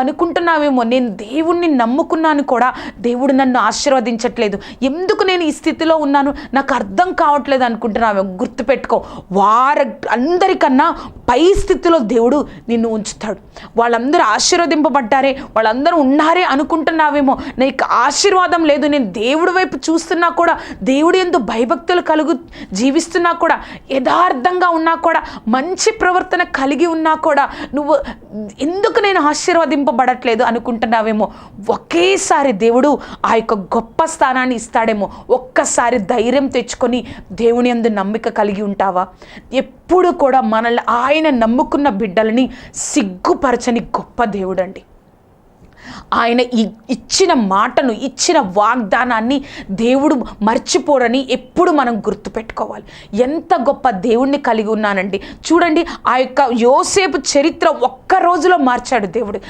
అనుకుంటున్నావేమో నేను దేవుణ్ణి నమ్ముకున్నాను కూడా దేవుడు నన్ను ఆశీర్వదించట్లేదు. ఎందుకు నేను ఈ స్థితిలో ఉన్నాను? నాకు అర్థం కావట్లేదు అనుకుంటున్నావేమో గుర్తుపెట్టుకో. వార అందరికన్నా పై స్థితిలో దేవుడు నిన్ను ఉంచుతాడు. వాళ్ళందరూ ఆశీర్వదింపబడ్డారే వాళ్ళందరూ ఉన్నారే అనుకుంటున్నావేమో. నీకు ఆశీర్వాదం లేదు నేను దేవుడి వైపు చూస్తున్నా కూడా దేవుడు ఎందు భయభక్తులు కలుగు జీవిస్తున్నా కూడా యథార్థంగా ఉన్నా కూడా మంచి ప్రవర్తన కలిగి ఉన్నా కూడా నువ్వు ఎందుకు నేను ఆశీర్వదింపబడట్లేదు అనుకుంటున్నావేమో. ఒకేసారి దేవుడు ఆ యొక్క గొప్ప స్థానాన్ని ఇస్తాడేమో. ఒక్కసారి ధైర్యం తెచ్చుకొని దేవుని యందు నమ్మిక కలిగి ఉంటావా? ఎప్పుడు కూడా మనల్ని ఆయన నమ్ముకున్న బిడ్డలని సిగ్గుపరచని గొప్ప దేవుడండి. ఆయన ఇచ్చిన మాటను ఇచ్చిన వాగ్దానాన్ని దేవుడు మర్చిపోరని ఎప్పుడు మనం గుర్తుపెట్టుకోవాలి. ఎంత గొప్ప దేవుణ్ణి కలిగి ఉన్నానండి. చూడండి ఆ యొక్క యోసేపు చరిత్ర ఒక్క రోజులో మార్చాడు దేవుడు.